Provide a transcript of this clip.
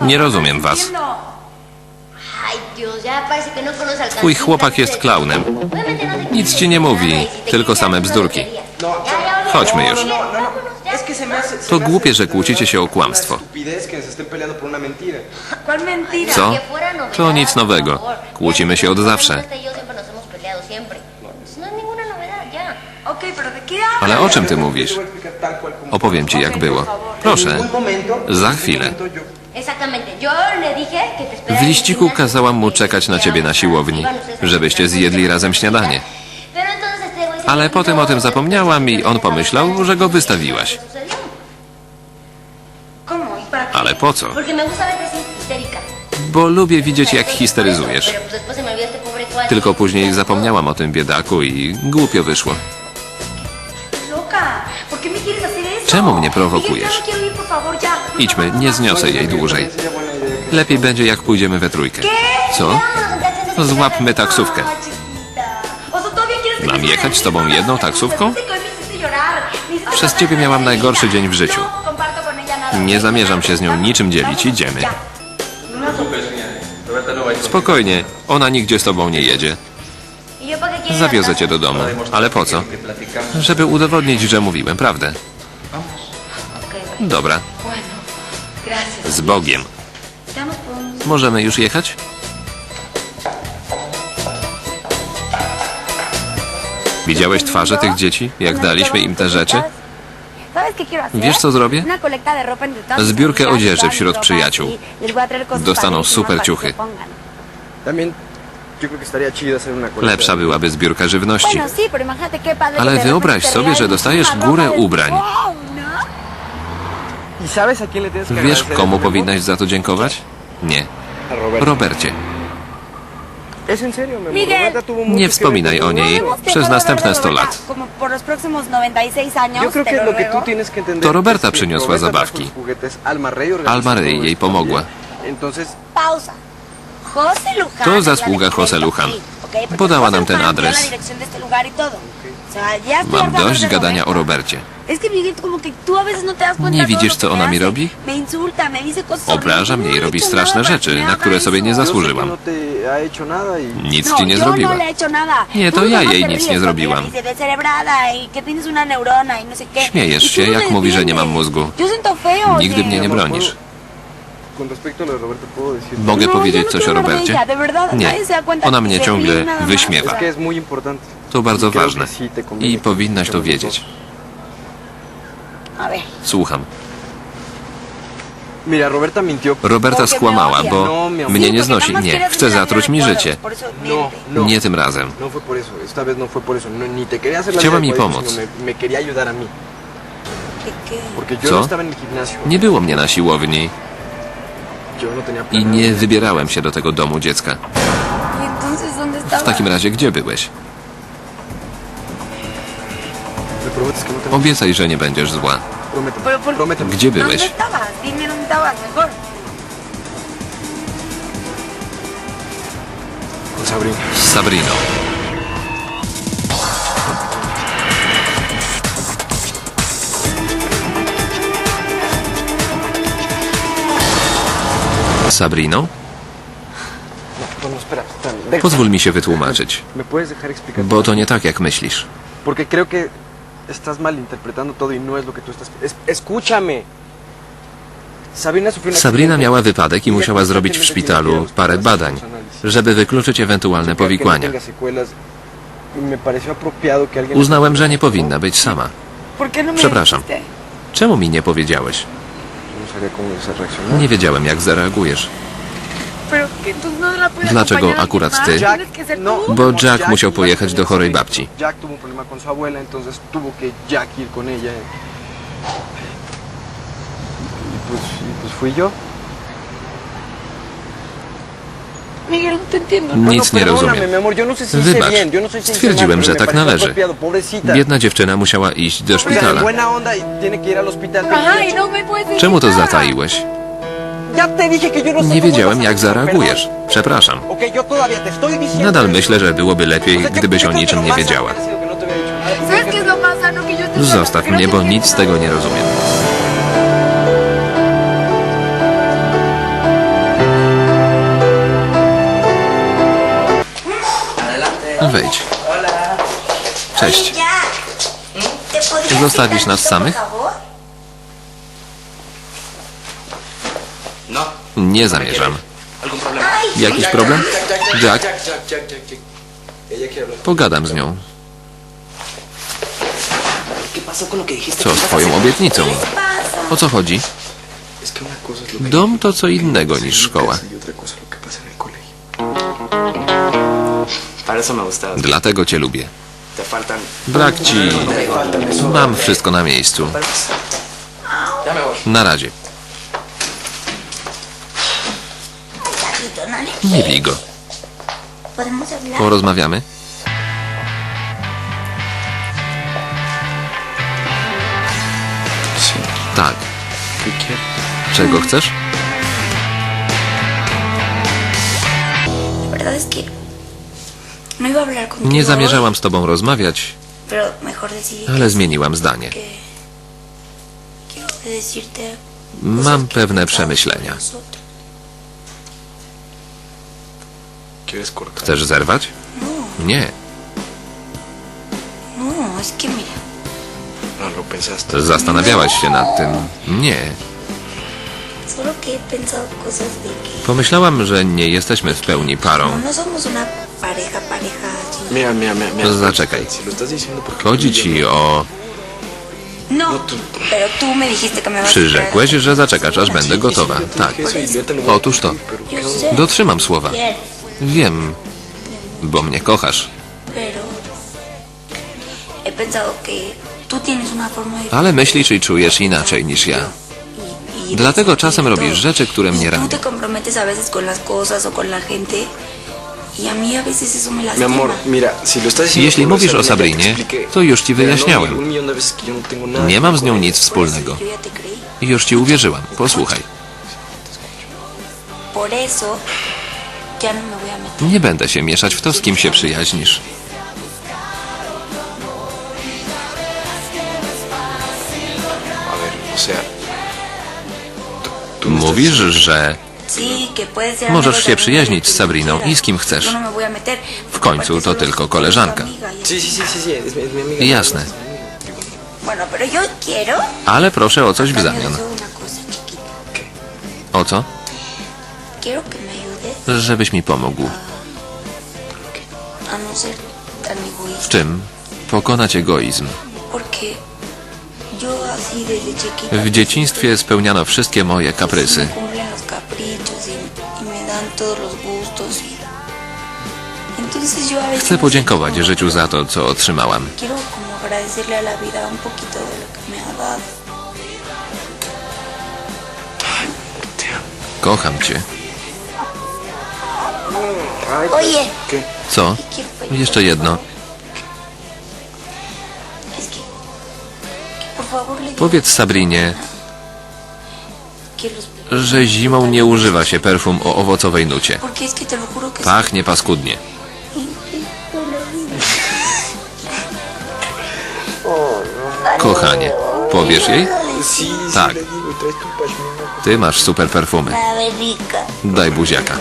Nie rozumiem was. No Twój chłopak jest klaunem. Nic ci nie mówi, tylko same bzdurki. Chodźmy już. To głupie, że kłócicie się o kłamstwo. Co? To nic nowego. Kłócimy się od zawsze. Ale o czym ty mówisz? Opowiem ci, jak było. Proszę. Za chwilę. W liściku kazałam mu czekać na ciebie na siłowni, żebyście zjedli razem śniadanie. Ale potem o tym zapomniałam i on pomyślał, że go wystawiłaś. ¿Y? Ale po co? Bo lubię widzieć, jak histeryzujesz. Tylko później zapomniałam o tym biedaku i głupio wyszło. Czemu mnie prowokujesz? no. No, Idźmy, no, no, nie no. zniosę jej dłużej. Lepiej będzie, jak pójdziemy we trójkę. Co? Złapmy taksówkę. Mam jechać z tobą jedną taksówką? Przez ciebie miałam najgorszy dzień w życiu. Nie zamierzam się z nią niczym dzielić. Idziemy. Spokojnie, ona nigdzie z tobą nie jedzie. ¿Y yo para qué quiero Zawiozę cię do domu. Ale po co? Żeby udowodnić, że mówiłem prawdę. Dobra, z Bogiem. Możemy już jechać? Widziałeś twarze tych dzieci, jak daliśmy im te rzeczy? Wiesz, co zrobię? Zbiórkę odzieży wśród przyjaciół. Dostaną super ciuchy. Lepsza byłaby zbiórka żywności. Ale wyobraź sobie, że dostajesz górę ubrań. Wow, ¿no? ¿Y sabes a quién le tienes que Wiesz, komu powinnaś za to dziękować? Nie. Robercie. Miguel. Nie wspominaj o niej przez następne de 100 Roberta, lat. Como por los próximos 96 años, Yo creo te que lo lo que ruego. tú tienes que entender To Roberta przyniosła trajo zabawki. Alma Rey jej pomogła. Pausa. José Luján. To zasługa José Luján. Podała nam ten adres. Mam dość gadania o. Robercie. No Nie widzisz, co ona mi robi? Obraża mnie i robi straszne rzeczy, na które sobie nie zasłużyłam. no y Nic no, ci nie zrobiła. no. Nie, to ja jej nic nie zrobiłam. y y no. Śmiejesz się, no jak mówi, że nie mam mózgu. Nigdy mnie nie bronisz. ¿puedo- Con respecto a lo de Roberto, puedo decir. Mogę No, powiedzieć no coś o Robercie? Nie. Ona mnie ciągle wyśmiewa. To bardzo ważne. I powinnaś to wiedzieć. Słucham. Roberta skłamała, bo No, mnie nie znosi. Nie, chce zatruć mi życie. No, no. Nie tym razem. Chciała mi pomóc. Co? Nie było mnie na siłowni i nie wybierałem się do tego domu dziecka. ¿Y? W takim razie gdzie byłeś? Obiecaj, że nie będziesz zła. Gdzie ¿Dónde byłeś? Z Sabriną. Pozwól mi się wytłumaczyć, bo to nie tak jak myślisz. Estás malinterpretando todo y no es lo que tú estás... Es- escúchame. Sabrina miała wypadek i musiała zrobić w szpitalu al parę badań, żeby wykluczyć ewentualne no powikłania. Y. Uznałem, że nie powinna być sama. ¿Por qué no Przepraszam. Czemu mi nie powiedziałeś? No. Nie wiedziałem, jak zareagujesz. Dlaczego acompañar a akurat ty? no. Bo no, Jack musiał pojechać do chorej babci. No. Nic nie rozumiem. no Wybacz. no Stwierdziłem, że tak należy. Biedna dziewczyna musiała iść do szpitala. y no Czemu to zataiłeś? Nie wiedziałem, jak zareagujesz. Przepraszam. Nadal myślę, że byłoby lepiej, gdybyś o niczym nie wiedziała. Zostaw mnie, bo nic z tego nie rozumiem. Wejdź. Cześć. Zostawisz nas samych? Nie zamierzam. Jakiś problem? Jack, pogadam z nią. Co z twoją obietnicą? O co chodzi? Dom to co innego niż szkoła. Dlatego cię lubię. Brak ci... Mam wszystko na miejscu. Na razie. Nie bij go. Porozmawiamy? Tak. Czego chcesz? Es que no. Nie zamierzałam z tobą rozmawiać, ale zmieniłam zdanie. Mam pewne przemyślenia. Chcesz zerwać? Nie. No, No. Zastanawiałaś się nad tym? Nie. Pomyślałam, że nie jesteśmy w pełni no, parą. no mira. Zaczekaj. Chodzi ci o... No, No, Przyrzekłeś, że zaczekasz, aż będę gotowa. Tak. Otóż to. Dotrzymam słowa. Wiem, bo mnie kochasz. pero he pensado que tú tienes una forma de Ale myślisz i czujesz inaczej niż ja. y- y Dlatego czasem robisz rzeczy, które mnie Y tú ranią. te comprometes a veces con las cosas o con la gente y a mí a veces eso me Mi lastima. amor, mira, si lo estás diciendo Jeśli por mówisz o ya te Sabrinie, expliqué. to już ci no, wyjaśniałem. un millón de veces que yo no tengo nada Nie mam z nią nic wspólnego. Yo ya te creí. I już ci uwierzyłam. Posłuchaj. Por eso Nie będę się mieszać w to, z kim się przyjaźnisz. Mówisz, że Możesz się przyjaźnić z Sabriną i z kim chcesz. W końcu to tylko koleżanka. Jasne. Ale proszę o coś w zamian. O co? Żebyś mi pomógł. no W czym? Pokonać egoizm. W dzieciństwie spełniano wszystkie moje kaprysy. y, y y Chcę podziękować życiu za to, co otrzymałam. Kocham cię. ¿Qué? Co? Jeszcze jedno. Powiedz Sabrinie, że zimą nie używa się perfum o owocowej nucie. Pachnie paskudnie. Kochanie, powiesz jej? Tak. Ty masz super perfumy. Daj buziaka.